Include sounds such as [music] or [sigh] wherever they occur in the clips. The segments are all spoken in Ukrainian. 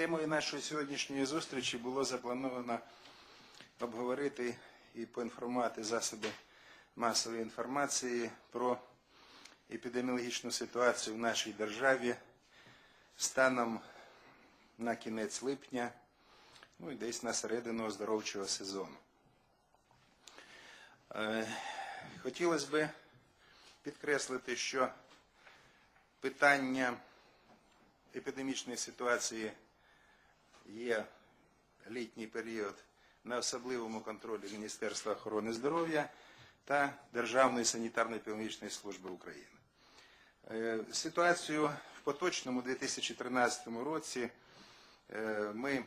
Темою нашої сьогоднішньої зустрічі було заплановано обговорити і поінформувати засоби масової інформації про епідеміологічну ситуацію в нашій державі станом на кінець липня, ну і десь на середину оздоровчого сезону. Е, Хотілося б підкреслити, що питання епідемічної ситуації є літній період на особливому контролі Міністерства охорони здоров'я та Державної санітарно-епідемічної служби України. Е, Ситуацію в поточному 2013 році е, ми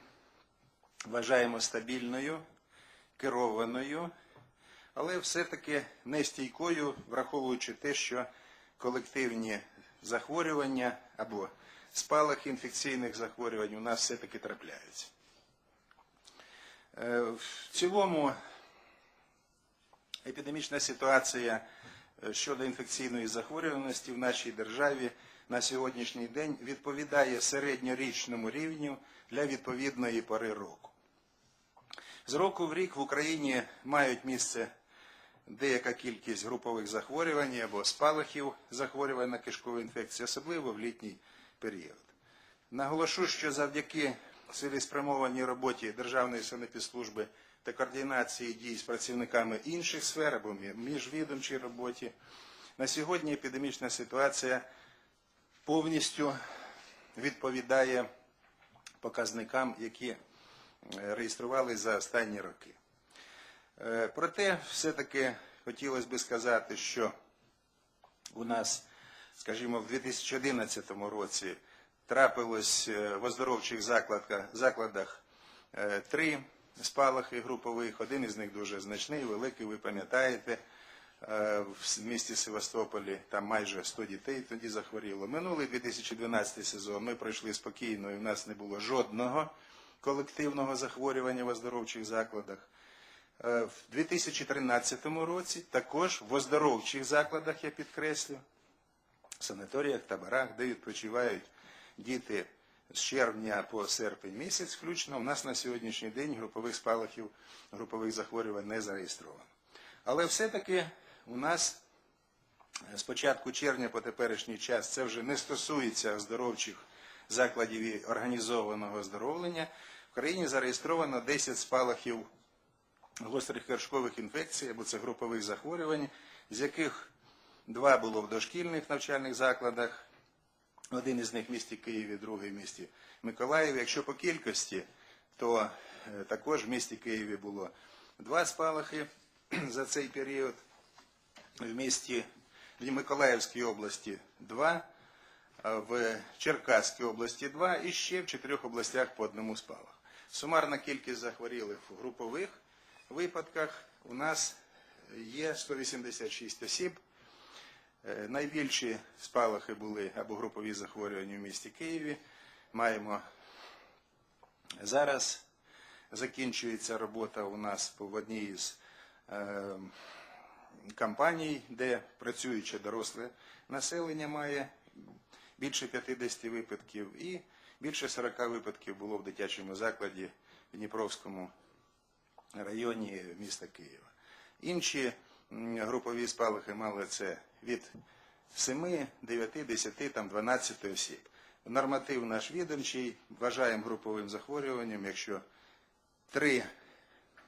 вважаємо стабільною, керованою, але все-таки нестійкою, враховуючи те, що колективні захворювання або спалахи інфекційних захворювань у нас все-таки трапляються. Е, В цілому епідемічна ситуація е, щодо інфекційної захворюваності в нашій державі на сьогоднішній день відповідає середньорічному рівню для відповідної пори року. З року в рік в Україні мають місце деяка кількість групових захворювань або спалахів захворювань на кишкову інфекцію, особливо в літній період. Наголошу, що завдяки цілеспрямованій роботі Державної санепідслужби та координації дій з працівниками інших сфер або міжвідомчій роботі, на сьогодні епідемічна ситуація повністю відповідає показникам, які е, реєстрували за останні роки. Е, Проте, все-таки хотілося би сказати, що у нас, скажімо, в 2011 році трапилось е, в оздоровчих закладах, е, три спалахи групових. Один із них дуже значний, великий, ви пам'ятаєте. Е, В місті Севастополі там майже 100 дітей тоді захворіло. Минулий 2012 сезон ми пройшли спокійно, і в нас не було жодного колективного захворювання в оздоровчих закладах. В 2013 році також в оздоровчих закладах, я підкреслю, санаторіях, таборах, де відпочивають діти з червня по серпень місяць, включно, у нас на сьогоднішній день групових спалахів, групових захворювань не зареєстровано. Але все-таки у нас з початку червня по теперішній час це вже не стосується оздоровчих закладів і організованого оздоровлення. В країні зареєстровано 10 спалахів гострих кишкових інфекцій або це групових захворювань, з яких два було в дошкільних навчальних закладах, один із них в місті Києві, другий в місті Миколаєві. Якщо по кількості, то е, також в місті Києві було два спалахи [clears throat] за цей період, в місті в Миколаївській області два, в Черкаській області два і ще в чотирьох областях по одному спалах. Сумарна кількість захворілих в групових випадках у нас є 186 осіб. Е, Найбільші спалахи були або групові захворювання в місті Києві. Маємо зараз закінчується робота у по в одній із е, компаній, де працююче доросле населення має більше 50 випадків, і більше 40 випадків було в дитячому закладі в Дніпровському районі міста Києва. Інші групові спалахи мали це від 7, 9, 10, там 12 осіб. Норматив наш відомчий, вважаємо груповим захворюванням, якщо три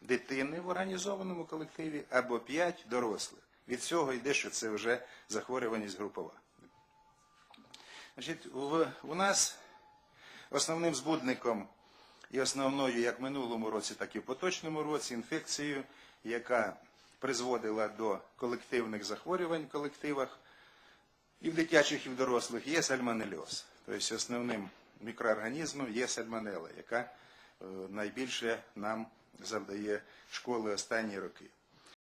дитини в організованому колективі або 5 дорослих. Від цього йде, що це вже захворюваність групова. Значить, в, у нас основним збудником і основною як в минулому році, так і в поточному році інфекцією, яка призводила до колективних захворювань в колективах і в дитячих, і в дорослих, є сальмонельоз. Тобто основним мікроорганізмом є сальмонела, яка е, найбільше нам завдає школи останні роки.